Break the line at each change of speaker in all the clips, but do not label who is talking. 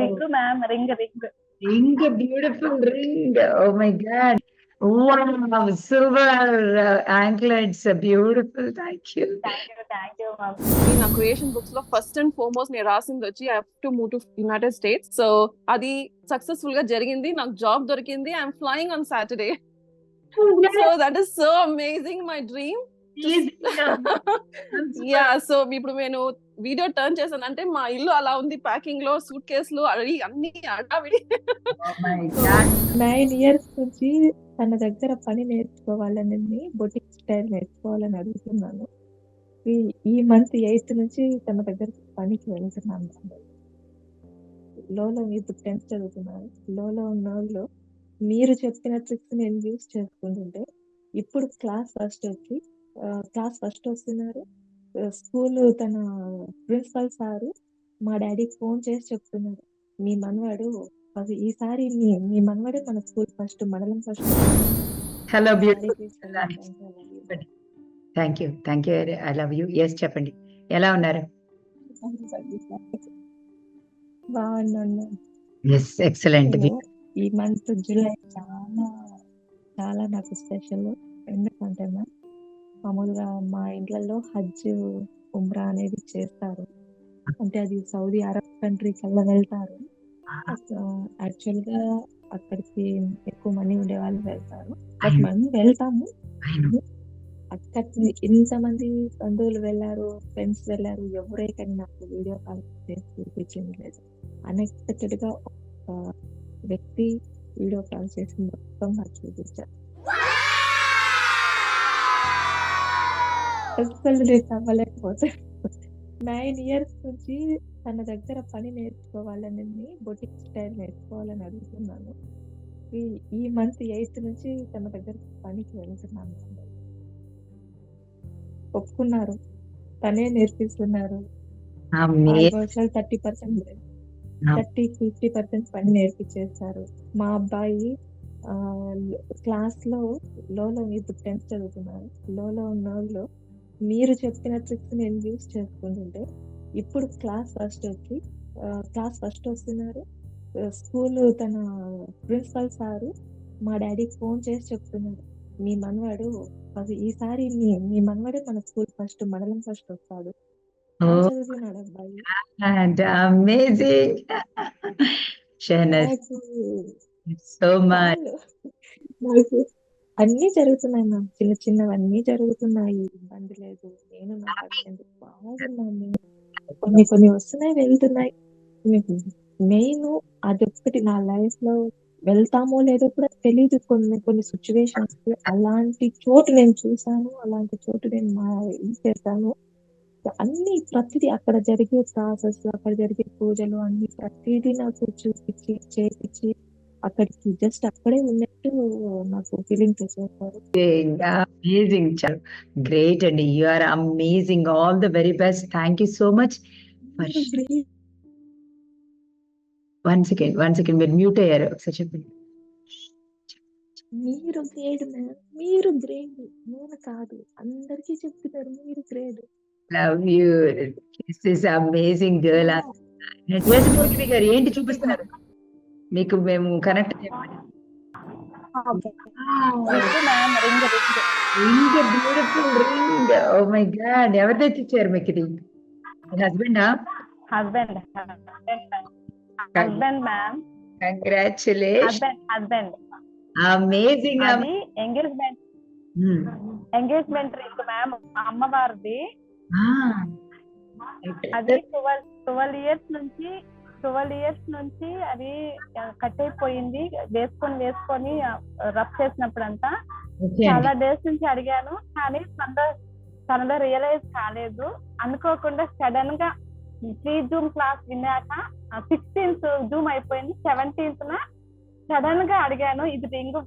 Ring ma'am ring ring
Ring, a beautiful ring. Oh my God. Wow, silver uh, anklets, uh, beautiful. Thank you.
Thank you thank you ma'am
నా creation బుక్స్లో first and foremost నేను రాసింది వచ్చి I to move to United States so అది సక్సెస్ఫుల్గా జరిగింది. నాకు job దొరికింది. I'm flying on Saturday so that is so amazing my dream yeah so ఇప్పుడు నేను వీడియో టర్న్ చేశాను. అంటే మా ఇల్లు అలా ఉంది. ప్యాకింగ్లో సూట్ కేసులు అడి అన్ని అడావిడి.
నైన్ ఇయర్స్ నుంచి తన దగ్గర పని నేర్చుకోవాలని బొటిక్ స్టైల్ నేర్చుకోవాలని అడుగుతున్నాను. ఈ ఈ మంత్ ఎయిత్ నుంచి తన దగ్గర పనికి వెళ్తున్నాను. లోలో ఇప్పుడు టెన్త్ చదువుతున్నాను. లోలో ఉన్న వాళ్ళు మీరు చెప్పిన ట్రిక్స్ నేను యూస్ చేసుకుంటుంటే ఇప్పుడు క్లాస్ ఫస్ట్ వచ్చి క్లాస్ ఫస్ట్ వస్తున్నారు. స్కూల్ తన ప్రిన్సిపల్ సారు మా డాడీకి ఫోన్ చేసి చెప్తున్నారు. మీ మనవాడు ఈసారి మీ మీ మనవడే మన స్కూల్ ఫస్ట్ మండలం first.
Beautiful. Thank you thank you I love you yes చెప్పండి. ఎలా ఉన్నారు?
బాగున్నాను.
ఎస్ ఎక్సలెంట్
ఈ మంత్ జూలై చాలా చాలా నాకు స్పెషల్. ఎందుకంటే మ్యామ్ మామూలుగా మా ఇండ్లలో హజ్ ఉమ్రా అనేది చేస్తారు. అంటే అది సౌదీ అరబ్ కంట్రీ కల్లా వెళ్తారు. యాక్చువల్గా అక్కడికి ఎక్కువ మంది ఉండే వాళ్ళు వెళ్తారు. బట్ మనం వెళ్తాము. అక్కడ ఇంతమంది బంధువులు వెళ్ళారు ఫ్రెండ్స్ వెళ్ళారు. ఎవరే కానీ నాకు వీడియో కాల్ చేసి చూపించింది లేదు. అన్ఎక్స్పెక్టెడ్గా ఒక వ్యక్తి వీడియో కాల్ చేసి మొత్తం నాకు చూపించారు. అసలు నేను నైన్ ఇయర్స్ నుంచి తన దగ్గర పని నేర్చుకోవాలని బొటిక్ స్టైల్ నేర్చుకోవాలని అడుగుతున్నాను. ఈ ఈ మంత్ ఎయిత్ నుంచి తన దగ్గర పనికి వెళ్తున్నాను. ఒప్పుకున్నారు. తనే నేర్పిస్తున్నారు. Thirty percent thirty fifty percent పని నేర్పించేస్తారు మా అబ్బాయి క్లాస్లో లోలో ఇప్పుడు టెన్త్ చదువుతున్నారు లోలో ఉన్న వాళ్ళు మీరు చెప్పిన ట్రిక్స్ నేను యూస్ చేసుకుంటుంటే ఇప్పుడు క్లాస్ ఫస్ట్ వచ్చి క్లాస్ ఫస్ట్ వస్తున్నారు. స్కూల్ తన ప్రిన్సిపల్ సారు మా డాడీకి ఫోన్ చేసి చెప్తున్నారు. మీ మనవాడు అది ఈసారి మీ మీ మనవాడే మన స్కూల్ ఫస్ట్ మండలం ఫస్ట్ వస్తాడు. చదువుతున్నాడు అబ్బాయి?
అమేజింగ్ సో మచ్
అన్ని జరుగుతున్నాయి మ్యామ్. చిన్న చిన్నవన్నీ జరుగుతున్నాయి. ఇబ్బంది లేదు. నేను నా హస్బెండ్ బాగున్నాము కొన్ని కొన్ని వస్తున్నాయి వెళ్తున్నాయి. మెయిన్ అదొక్కటి నా లైఫ్లో వెళ్తామో లేదో కూడా తెలియదు కొన్ని కొన్ని సిచ్యువేషన్స్ అలాంటి చోటు నేను చూసాను అలాంటి చోటు నేను మా ఇది చేశాను. అన్ని ప్రతిదీ అక్కడ జరిగే ప్రాసెస్ అక్కడ జరిగే పూజలు అన్ని ప్రతిదీ నాకు చూపించి చేపించి అక్కడికి జస్ట్ అక్కడే ఉన్నట్టు నాకు ఫీలింగ్
అమేజింగ్ గ్రేట్ అండి. You are amazing all the very best thank you so much one second one second మీరు మ్యూట్ అయ్యారు. ఒకసారి చెప్పండి.
మీరు గ్రేడ్ మ్యామ్. మీరు గ్రేడ్ నేను కాదు. అందరికీ చెప్తున్నారు మీరు great
love you this is amazing girl గారు ఏంటి చూపిస్తున్నారు? మీకు మేము connect
ring
beautiful ring oh my god ఎవరు తెచ్చిచ్చారు మీకు ఇది? హస్బెండా
husband husband ma'am
congratulation
husband husband
amazing
అది ఎంగేజ్మెంట్ ఎంగేజ్మెంట్ రింగ్ మ్యామ్ అమ్మవారిది. అది ట్వెల్వ్ ట్వెల్వ్ ఇయర్స్ నుంచి ట్వెల్వ్ ఇయర్స్ నుంచి అది కట్ అయిపోయింది. వేసుకొని వేసుకొని రబ్ చేసినప్పుడంతా చాలా డేస్ నుంచి అడిగాను. కానీ తనలో తనలో రియలైజ్ కాలేదు. అనుకోకుండా సడన్గా త్రీ జూమ్ క్లాస్ విన్నాక సిక్స్టీన్త్ జూమ్ అయిపోయింది. సెవెంటీన్త్ న సడన్గా అడిగాను ఇది రింగ్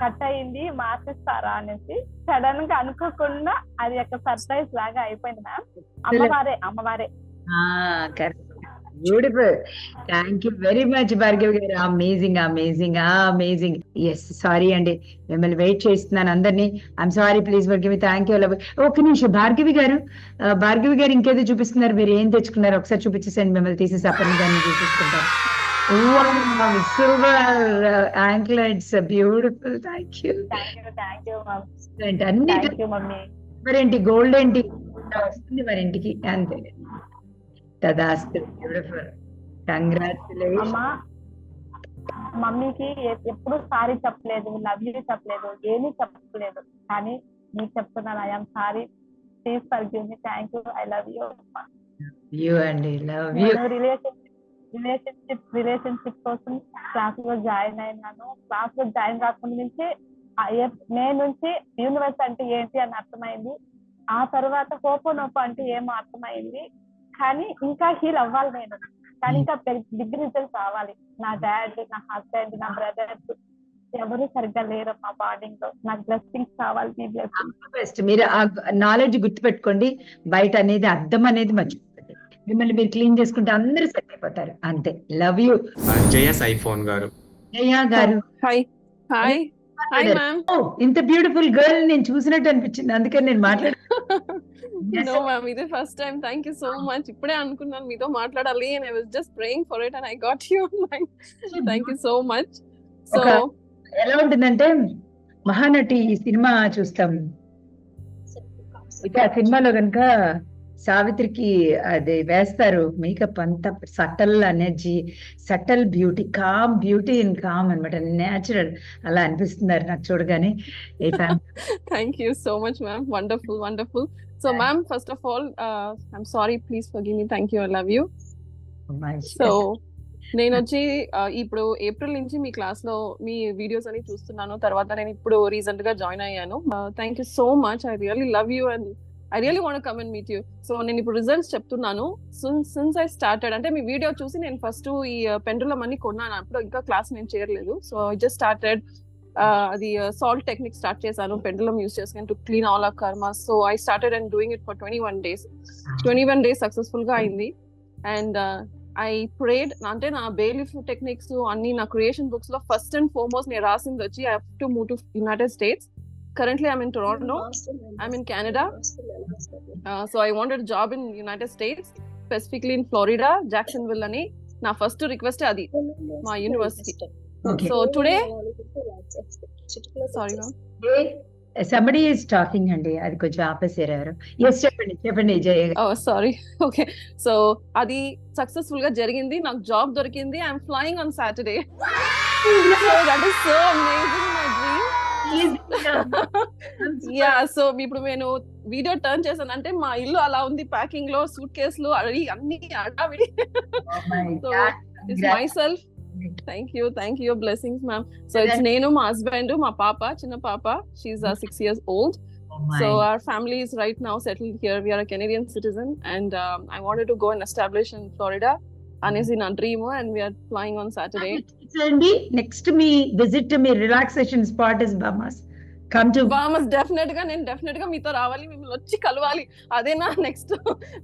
కట్ అయింది మార్చిస్తారా? అనేసి. సడన్గా అనుకోకుండా అది ఒక సర్ప్రైజ్ లాగా అయిపోయింది మ్యామ్. అమ్మవారే అమ్మవారే.
Beautiful thank you very much Bhargavi గారు. Amazing amazing amazing yes sorry అండి. మిమ్మల్ని వెయిట్ చేస్తున్నాను అందరినీ. I'm sorry please Bhargavi thank you ఒక్క నిమిషం భార్గవి గారు. భార్గవి గారు ఇంకేదో చూపిస్తున్నారు. మీరు ఏం తెచ్చుకున్నారు ఒకసారి చూపించేసండి మిమ్మల్ని తీసేసి అప్పని గారిని చూపిస్తుంటారు silver anklets beautiful thank you అన్ని మరేంటి గోల్డ్ ఏంటి? వస్తుంది మరి ఇంటికి అంతే. తదాస్తు బ్యూటిఫుల్ కంగ్రాచులేషన్
అమ్మా మమ్మీకి ఎప్పుడు సారీ చెప్పలేదు లవ్ యూ చెప్పలేదు ఏమీ చెప్పలేదు. కానీ నీకు చెప్తున్నాను I'm sorry please forgive me thank you I love you
you అండి లవ్ యూ
రిలేషన్షిప్ రిలేషన్షిప్ కోసం క్లాస్లో జాయిన్ అయినాను. క్లాస్లో జాయిన్ కాకుండా నుంచి మే నుంచి యూనివర్స్ అంటే ఏంటి అని అర్థమైంది. ఆ తర్వాత హోపోనోపో అంటే ఏమో అర్థమైంది. కానీ ఇంకా హీల్ అవ్వాలి నేను. కానీ ఇంకా బిగ్ రిజల్ట్ రావాలి. నా డాడ్ నా హస్బెండ్ నా బ్రదర్స్ ఎవరు సరిగ్గా లేరు మా బాండింగ్లో. నాకు బ్లెస్సింగ్స్ కావాలి మీ
బెస్ట్ మీరు ఆ నాలెడ్జ్ గుర్తుపెట్టుకోండి. బయట అనేది అర్థం అనేది మర్చిపోతుంది మిమ్మల్ని మీరు క్లీన్ చేసుకుంటే అందరూ సెట్ అయిపోతారు. అంతే. లవ్ యూ
జయస్ ఐఫోన్ గారు.
జయా గారు.
హాయ్ హాయ్
ఇంత బ్యూటిఫుల్ గర్ల్ నేను చూసినట్టు అనిపించింది. అందుకని నేను మాట్లాడు Yes,
నో
sir.
మ్యామ్ ఇదే first time thank you so much ఇప్పుడే అనుకున్నాను మీతో మాట్లాడాలి and I was just praying for it and I got you thank you so much so
ఎలా ఉంటుందంటే మహానటి ఈ సినిమా చూస్తాం. ఇక ఆ సినిమాలో కనుక సావిత్రికి అది వేస్తారు మేకప్ అంతా subtle energy subtle beauty calm beauty in calm అనమాట నేచురల్ అలా అనిపిస్తున్నారు నాకు చూడగానే
you so much, ma'am. Wonderful, wonderful. So,
Thank-
ma'am, first of all, uh, I'm sorry. Please forgive me. Thank you. I love you. So నేను వచ్చి ఇప్పుడు April నుంచి మీ క్లాస్లో మీ వీడియోస్ అని చూస్తున్నాను తర్వాత నేను ఇప్పుడు రీసెంట్గా జాయిన్ అయ్యాను thank you so much I really love you and I really want come and meet you so నేను ఇప్పుడు రిజల్ట్స్ చెప్తున్నాను. సిన్స్ ఐ స్టార్టెడ్ అంటే మీ వీడియో చూసి నేను ఫస్ట్ ఈ పెండ్రులం అన్ని కొన్నాను. అప్పుడు ఇంకా క్లాస్ నేను చేయలేదు సో ఐ జస్ట్ స్టార్టెడ్ అది సాల్ట్ టెక్నిక్ స్టార్ట్ చేశాను. పెండులం యూస్ చేసుకుని to clean all of karma so I started and doing it for twenty one days twenty one days సక్సెస్ఫుల్గా అయింది. అండ్ ఐ ప్రేడ్ అంటే నా బేలిఫ్ techniques అన్ని నా creation బుక్స్లో ఫస్ట్ అండ్ ఫోర్మోస్ట్ నేను రాసింది వచ్చి I to move to United States currently I'm in Toronto I'm in Canada so I wanted job in United States specifically in Florida Jacksonville అని. నా ఫస్ట్ రిక్వెస్ట్ అది మా university
Okay.
So today sorry
somebody is talking అండి. అది కొంచెం ఆపేసారు yes చెప్పండి చెప్పండి Jaya
sorry okay so అది సక్సెస్ఫుల్గా జరిగింది. నాకు జాబ్ దొరికింది. I'm flying on Saturday that is so amazing my dream yeah so ఇప్పుడు నేను వీడియో టర్న్ చేశాను అంటే మా ఇల్లు అలా ఉంది ప్యాకింగ్లో సూట్ కేసులు అడిగి అన్ని అడావిడి
so
it's myself thank you thank you blessings ma'am so it's నేను మా హస్బెండ్ మా పాప చిన్న పాప she is uh six years old so our family is right now settle here we are Canadian citizen and I wanted to go and establish in Florida An is in Andrimo, and we are flying on Saturday.
అండి next మీ visit me relaxation spot is Bahamas come to
Bahamas డెఫినెట్గా నేను డెఫినెట్గా మీతో రావాలి మిమ్మల్ని వచ్చి కలవాలి అదే నా next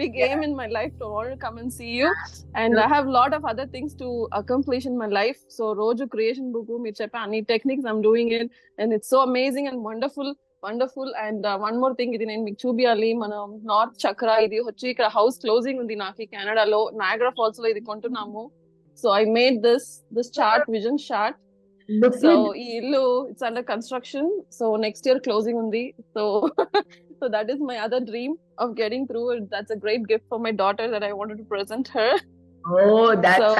big aim in my life to want come and see you and I have lot of other things to accomplish in my life so రోజు క్రియేషన్ బుక్ మీరు చెప్పే అన్ని techniques I'm doing it and it's so amazing and wonderful wonderful and one more thing ఇది నేను మీకు చూపించాలి మన north చక్ర ఇది వచ్చి ఇక్కడ హౌస్ క్లోజింగ్ ఉంది నాకు కెనడాలో నాయగ్రా ఫాల్స్లో ఇది కొంటున్నాము. So I made this this chart vision chart so ఈ ఇల్లు it's under construction so next year closing ఉంది. So so that is my other dream of getting through that's a great gift for my daughter that I wanted to present her
oh that's
so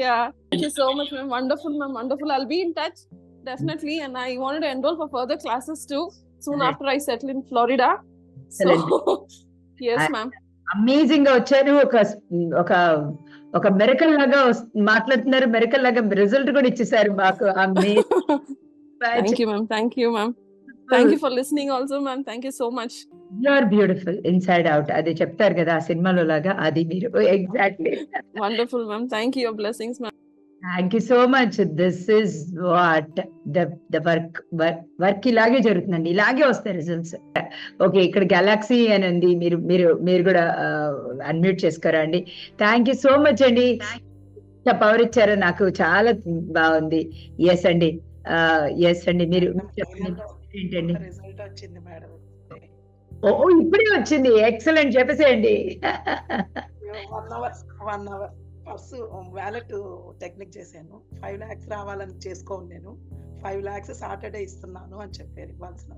yeah. Thank you so much ma'am. Wonderful ma'am. Wonderful. I'll be in touch. Definitely and i wanted to enroll for further classes too soon
Right.
after i settle in florida so yes ma'am
అమేజింగ్గా వచ్చారు ఒక ఒక ఒక miracle లాగా మాట్లాడుతున్నారు miracle లాగా result కూడా ఇచ్చేసారు మాకు
thank you ma'am thank you ma'am thank you for listening also ma'am thank you so much
are beautiful inside out అది చెప్తారు కదా ఆ సినిమాలో లాగా అది మీరు exactly
wonderful ma'am thank you your blessings ma'am
thank you so much this is what the the work work ఇలాగే జరుగుతుందండి. ఇలాగే వస్తాయి రిజల్ట్స్ ఓకే ఇక్కడ గెలాక్సీ అని ఉంది. మీరు మీరు మీరు కూడా అన్మ్యూట్ చేసుకోరా అండి? థ్యాంక్ యూ సో మచ్ అండి. పవర్ ఇచ్చారు. నాకు చాలా బాగుంది. ఎస్ అండి. ఎస్ అండి. మీరు చెప్పండి. ఏంటండి?
రిజల్ట్ వచ్చింది మేడం.
ఓ ఇప్పుడే వచ్చింది. ఎక్సలెంట్ చెప్పేసేయండి.
One hour one hour purse wallet technique చేశాను. ఫైవ్ లాక్స్ రావాలని చేసుకోను నేను. ఫైవ్ లాక్స్ సాటర్డే ఇస్తున్నాను అని చెప్పారు ఇవ్వాల్సిన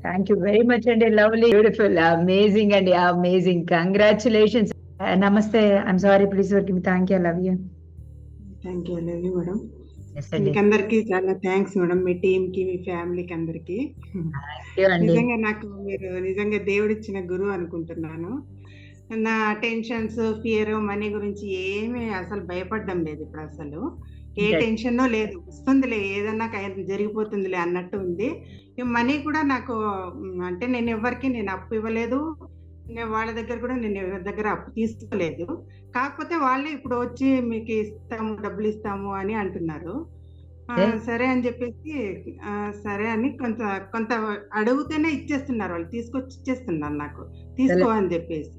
థ్యాంక్ యూ వెరీ మచ్ అండి. లవ్లీ బ్యూటిఫుల్ అమేజింగ్ అండి. అమేజింగ్ కంగ్రాచులేషన్స్ నమస్తే I'm sorry please work thank you love you
thank you love you madam మీకు అందరికి చాలా థ్యాంక్స్ మేడం మీ టీమ్కి మీ ఫ్యామిలీకి అందరికి నిజంగా నాకు మీరు నిజంగా దేవుడిచ్చిన గురువు అనుకుంటున్నాను. నా టెన్షన్స్ ఫియర్ మనీ గురించి ఏమీ అసలు భయపడడం లేదు ఇప్పుడు అసలు. ఏ. టెన్షన్ లేదు. వస్తుందిలే ఏదన్నా జరిగిపోతుందిలే అన్నట్టు ఉంది. మనీ కూడా నాకు అంటే నేను ఎవరికి నేను అప్పు ఇవ్వలేదు. నేను వాళ్ళ దగ్గర కూడా నేను దగ్గర అప్పు తీసుకోలేదు. కాకపోతే వాళ్ళే ఇప్పుడు వచ్చి మీకు ఇస్తాము డబ్బులు ఇస్తాము అని అంటున్నారు? సరే అని చెప్పేసి సరే అని కొంత కొంత అడుగుతేనే ఇచ్చేస్తున్నారు వాళ్ళు. తీసుకొచ్చి ఇచ్చేస్తున్నారు నాకు. తీసుకో అని చెప్పేసి.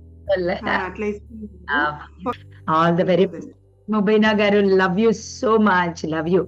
అట్లా ఇస్తున్నారు.
ఆల్ ద వెరీ ముబైనా గారు love you so much. Love you.